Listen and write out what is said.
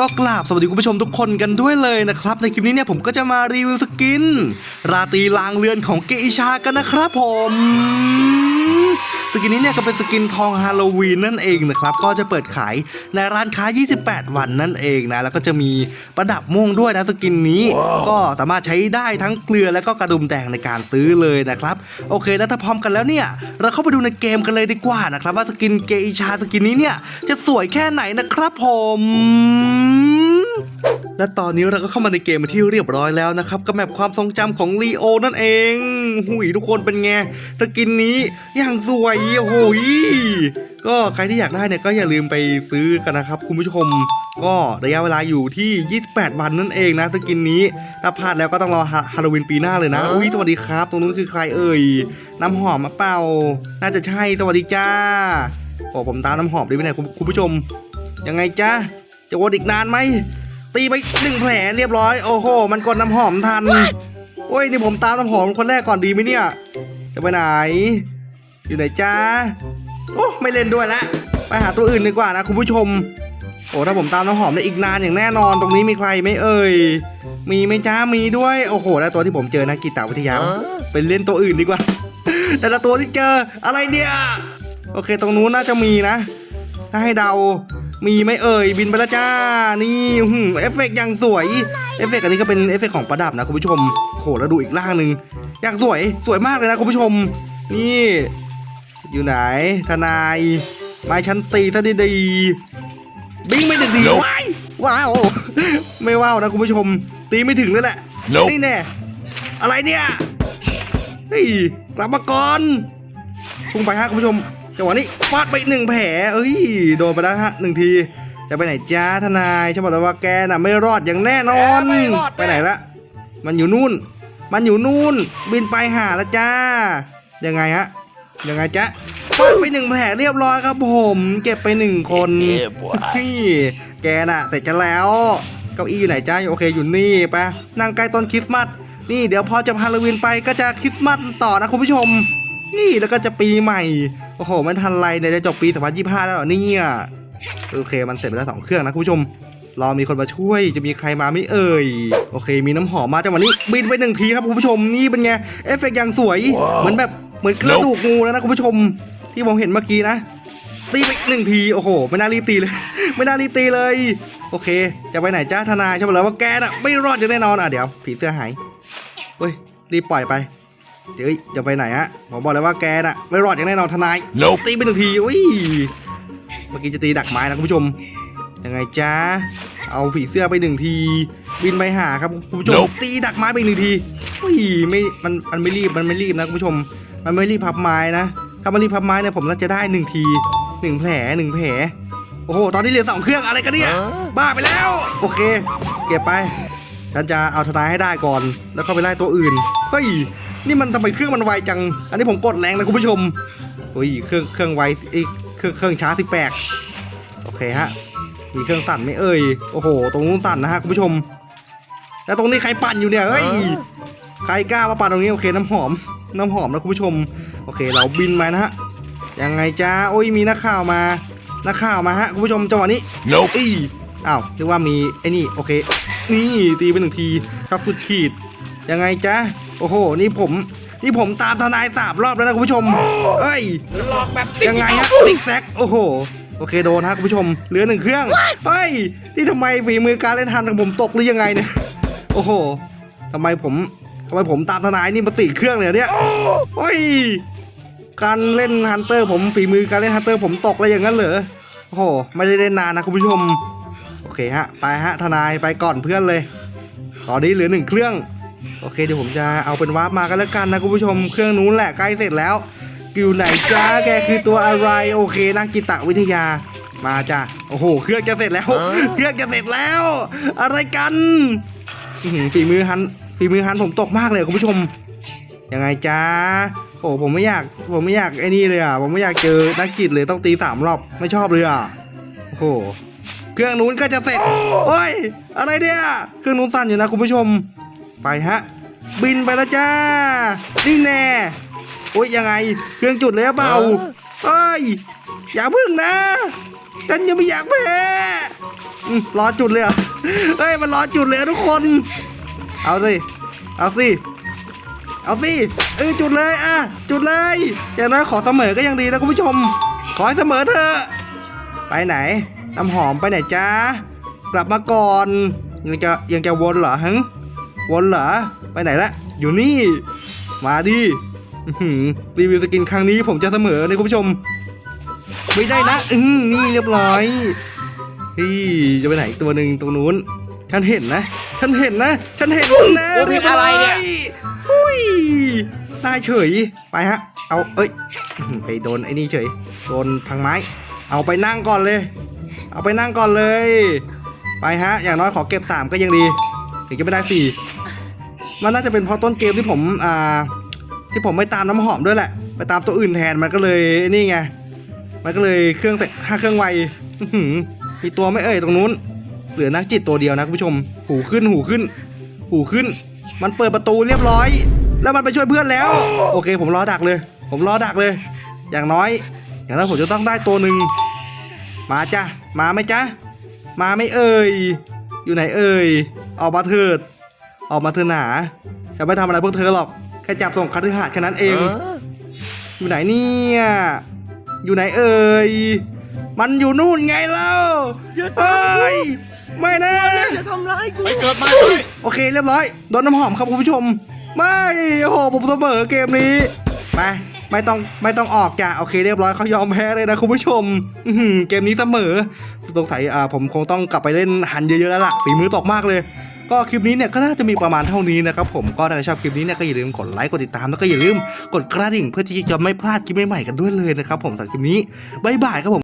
ก็กราบสวัสดีคุณผู้ชมทุกคนกันด้วยเลยนะครับ ในคลิปนี้เนี่ยผมก็จะมารีวิวสกิน ราตรีลางเรือนของเกอิชากันนะครับผมสกินนี้เนี่ยก็เป็นสกินทองฮาโลวีนนั่นเองนะครับ ก็จะเปิดขายในร้านค้า 28 วันนั่นเองนะ แล้วก็จะมีประดับม่วงด้วยนะสกินนี้ ก็สามารถใช้ได้ทั้งเกลือและก็กระดุมแดงในการซื้อเลยนะครับ โอเคแล้วถ้าพร้อมกันแล้วเนี่ย เราเข้าไปดูในเกมกันเลยดีกว่านะครับ ว่าสกินเกอิชาสกินนี้เนี่ยจะสวยแค่ไหนนะครับผม และตอนนี้เราก็เข้ามาในเกมมาที่เรียบร้อยแล้วนะครับกับแมปความทรงจำของลีโอนั่นเอง หุยทุกคนเป็นไงสกินนี้อย่างสวยโอ้โหยก็ใครที่อยากได้เนี่ยก็อย่าลืมไปซื้อกันนะครับ คุณผู้ชม ก็ระยะเวลาอยู่ที่ 28 วันนั่นเองนะสกินนี้ ถ้าพลาดแล้วก็ต้องรอฮาฮาโลวีนปีหน้าเลยนะอุ้ยสวัสดีครับ ตรงนู้นคือใครเอ่ยน้ำหอมมาเปล่า น่าจะใช่สวัสดีจ้าโอ้ผมตามน้ำหอมได้ไหมเนี่ยคุณคุณผู้ชมยังไงจ้าจะวนอีกนานไหม ตีไปหนึ่งแผลเรียบร้อย โอ้โห มันกดน้ำหอมทันโอ้ยนี่ผมตามน้ำหอมคนแรกก่อนดีไหมเนี่ย จะไปไหน อยู่ไหนจ้าโอ้ไม่เล่นด้วยละไปหาตัวอื่นดีกว่านะคุณผู้ชม โอ้ถ้าผมตามน้ำหอมได้อีกนานอย่างแน่นอนตรงนี้มีใครไหม่เอ่ยมีไหมจ้ามีด้วยโอ้โหแล้วตัวที่ผมเจอนะกีตาวิทยาเป็นเล่นตัวอื่นดีกว่า แต่ละตัวที่เจออะไรเนี่ยโอเค ตรงนู้นน่าจะมีนะ ถ้าให้เดา มีไหมเอ่ยบินไปแล้วจ้า นี่หืมเอฟเฟกต์อย่างสวย เอฟเฟกต์อันนี้ก็เป็นเอฟเฟกต์ของประดับนะคุณผู้ชมโหแล้วดูอีกล่างหนึ่งอย่างสวยสวยมากเลยนะคุณผู้ชม นี่ อยู่ไหน ทนายไม้ชั้นตีซะดีๆบิงไม่ถึงทีว้ายว้าว ไม่ว้าวนะคุณผู้ชม ตีไม่ถึงเลยแหละ Nope นี่แน่อะไรเนี่ยเฮ้ยกลับมาก่อนพุ่งไปฮะคุณผู้ชม จังหวะนี้ฟาดไปหนึ่งแผลเอ้ยโดนไปแล้วฮะหนึ่งทีจะไปไหนจ้าทนายฉันบอกแล้วว่าแกน่ะไม่รอดอย่างแน่นอนไม่รอดไปไหนละมันอยู่นู่น มันอยู่นู่น บินไปหาแล้วจ้า ยังไงฮะยังไงจ๊ะฟาดไปหนึ่งแผลเรียบร้อยครับผม เก็บไปหนึ่งคน Yeah, boy. นี่แกน่ะ เสร็จกันแล้วเก้าอี้อยู่ไหนจ้าโอเคอยู่นี่ไปะนั่งใกล้ต้นคริสต์มาสนี่เดี๋ยวพอจะฮาโลวีนไปก็จะคริสต์มาสต่อนะคุณผู้ชม นี่แล้วก็จะปีใหม่ โอ้โหไม่ทันไรเนี่ยจะจบปี 2025 แล้วเหรอเนี่ยโอเค มันเสร็จไปแล้วสองเครื่องนะคุณผู้ชมรอมีคนมาช่วยจะมีใครมาไม่เอ่ย โอเค มีน้ำหอมมาจังหวะนี้ บินไปหนึ่งทีครับคุณผู้ชมนี่เป็นไงเอฟเฟกต์อย่างสวย เหมือนแบบเหมือนกระดูกงูแล้วนะคุณผู้ชม ที่ผมเห็นเมื่อกี้นะ ตีไปหนึ่งทีโอ้โห ไม่น่ารีบตีเลย ไม่น่ารีบตีเลย โอเค จะไปไหนจ้าทนายใช่ไหมแล้วว่าแกน่ะไม่รอดจะแน่นอนอะเดี๋ยว ผีเสื้อหายเฮ้ยรีบปล่อยไป เดี๋ยวจะไปไหนฮะผมบอกเลยว่าแกน่ะไม่รอดอย่างแน่นอนทนาย Nope ตีไปหนึ่งทีอุ้ยเมื่อกี้จะตีดักไม้นะคุณผู้ชมยังไงจ้าเอาผีเสื้อไปหนึ่งทีบินไปหาครับคุณผู้ชม Nope ตีดักไม้ไปหนึ่งทีอุ้ยไม่มันมันไม่รีบมันไม่รีบนะคุณผู้ชม มันไม่รีบพับไม้นะถ้ามันรีบพับไม้เนี่ยผมน่าจะได้หนึ่งทีหนึ่งแผลหนึ่งแผลโอ้โห ตอนนี้เหลือสองเครื่องอะไรกันเนี่ย บ้าไปแล้ว โอเค เก็บไป ฉันจะเอาทนายให้ได้ก่อน แล้วก็ไปไล่ตัวอื่น เฮ้ย นี่มันทำไมเครื่องมันไวจัง อันนี้ผมกดแรงนะคุณผู้ชมเฮ้ยเครื่องเครื่องไวเอ้ยเครื่องเครื่องช้าสิแปลกโอเคฮะ มีเครื่องสั่นไหมเอ่ย โอ้โห ตรงนู้นสั่นนะฮะคุณผู้ชม แล้วตรงนี้ใครปั่นอยู่เนี่ยเฮ้ย ใครกล้ามาปั่นตรงนี้โอเคน้ำหอม น้ำหอมนะคุณผู้ชม โอเค เราบินมานะฮะ ยังไงจ้าโอ้ยมีนักข่าวมา นักข่าวมาฮะคุณผู้ชมจังหวะนี้ Nope. อีอ้าวเรียกว่ามีไอ้นี่โอเค นี่ตีไปหนึ่งทีครับสุดขีด ยังไงจ๊ะ โอ้โห นี่ผม นี่ผมตามทนายสามรอบแล้วนะคุณผู้ชม เอ้ย หลอกแบบยังไงฮะซิกแซกโอ้โห โอเคโดนฮะคุณผู้ชม เหลือหนึ่งเครื่อง เฮ้ยที่ทำไมฝีมือการเล่นฮันของผมตกหรือยังไงเนี่ย โอ้โหทำไมผมทำไมผมตามทนายนี่มาสี่เครื่องเลยเนี่ยเฮ้ย การเล่นฮันเตอร์ ผมฝีมือการเล่นฮันเตอร์ ผมตกเลยอย่างนั้นเหรอ โอ้โห ไม่ได้เล่นนานนะคุณผู้ชม โอเคฮะ ไปฮะทนายไปก่อนเพื่อนเลย ตอนนี้เหลือหนึ่งเครื่อง โอเคเดี๋ยวผมจะเอาเป็นวาร์ปมากันแล้วกันนะคุณผู้ชมเครื่องนู้นแหละใกล้เสร็จแล้วอยู่ไหนจ้าแกคือตัวอะไรโอเคนักกีตวิทยามาจ้ะโอ้โห เครื่องจะเสร็จแล้ว เครื่องจะเสร็จแล้ว อะไรกันอื้อหือฝีมือฮันฝีมือฮันผมตกมากเลยคุณผู้ชมยังไงจ้าโอ้ผมไม่อยากผมไม่อยากไอ้นี่เลยอะผมไม่อยากเจอนักกีตเลยต้องตีสามรอบไม่ชอบเลยอะโอ้โหเครื่องนู้นก็จะเสร็จโอ้ยอะไรเนี่ยเครื่องนู้นสั่นอยู่นะคุณผู้ชม ไปฮะ บินไปแล้วจ้า นี่แน่โอ้ยยังไง เครื่องจุดเลยหรือเปล่าเฮ้ย อย่าพึ่งนะฉันยังไม่อยากแพ้อืมรอจุดเลยเหรอเฮ้ย มันรอจุดเลยอะทุกคน เอาสิ เอาสิ เอาสิ เออจุดเลยอะ จุดเลย อย่างน้อยขอเสมอก็ยังดีนะคุณผู้ชม ขอให้เสมอเถอะ ไปไหน น้ำหอมไปไหนจ้ากลับมาก่อน ยังจะยังจะวนเหรอฮึ วนเหรอ ไปไหนละ อยู่นี่ มาดิอื้อหือรีวิวสกินครั้งนี้ผมจะเสมอเลยคุณผู้ชม ไม่ได้นะ อืมนี่เรียบร้อยเฮ้ยจะไปไหนอีกตัวหนึ่งตรงนู้น ฉันเห็นนะ ฉันเห็นนะ ฉันเห็นนะโอ้มีอะไรเนี่ยอุ้ยได้เฉย ไปฮะ เอาเอ้ยอื้อหือไปโดนไอ้นี่เฉย โดนทางไม้ เอาไปนั่งก่อนเลย เอาไปนั่งก่อนเลย ไปฮะ อย่างน้อยขอเก็บสามก็ยังดี ถึงจะไม่ได้สี่ มันน่าจะเป็นเพราะต้นเกมที่ผมอ่าที่ผมไม่ตามน้ำหอมด้วยแหละ ไปตามตัวอื่นแทนมันก็เลยนี่ไง มันก็เลยเครื่องเสร็จห้าเครื่องไวมีตัวไม่เอ่ยตรงนู้น เหลือนักจิตตัวเดียวนะคุณผู้ชม หูขึ้นหูขึ้น หูขึ้น มันเปิดประตูเรียบร้อย แล้วมันไปช่วยเพื่อนแล้ว โอเค ผมรอดักเลย ผมรอดักเลย อย่างน้อย อย่างน้อยผมจะต้องได้ตัวหนึ่งมาจ้ะมาไหมจ๊ะมาไม่เอ่ยอยู่ไหนเอ่ยออกมาเถิด ออกมาเถอะหนาจะไม่ทำอะไรพวกเธอหรอก แค่จับส่งคาถือหาดแค่นั้นเอง อยู่ไหนเนี่ย อยู่ไหนเอ่ย มันอยู่นู่นไงเล่าอย่าเฮ้ย ไม่นะ อย่าทำร้ายกู ไปเกิดมาด้วยโอเคเรียบร้อย โดนน้ำหอมครับคุณผู้ชม ไม่โอ้โหผมเสมอเกมนี้ไปไม่ต้องไม่ต้องออกจ้ะโอเคเรียบร้อยเขายอมแพ้เลยนะคุณผู้ชมอื้อหือเกมนี้เสมอสงสัยอ่าผมคงต้องกลับไปเล่นหันเยอะๆแล้วล่ะฝีมือตกมากเลย ก็คลิปนี้เนี่ยก็น่าจะมีประมาณเท่านี้นะครับผมก็ถ้าชอบคลิปนี้เนี่ยก็อย่าลืมกดไลค์กดติดตามแล้วก็อย่าลืมกดกระดิ่งเพื่อที่จะไม่พลาดคลิปใหม่ๆกันด้วยเลยนะครับผมสำหรับคลิปนี้บ๊ายบายครับผม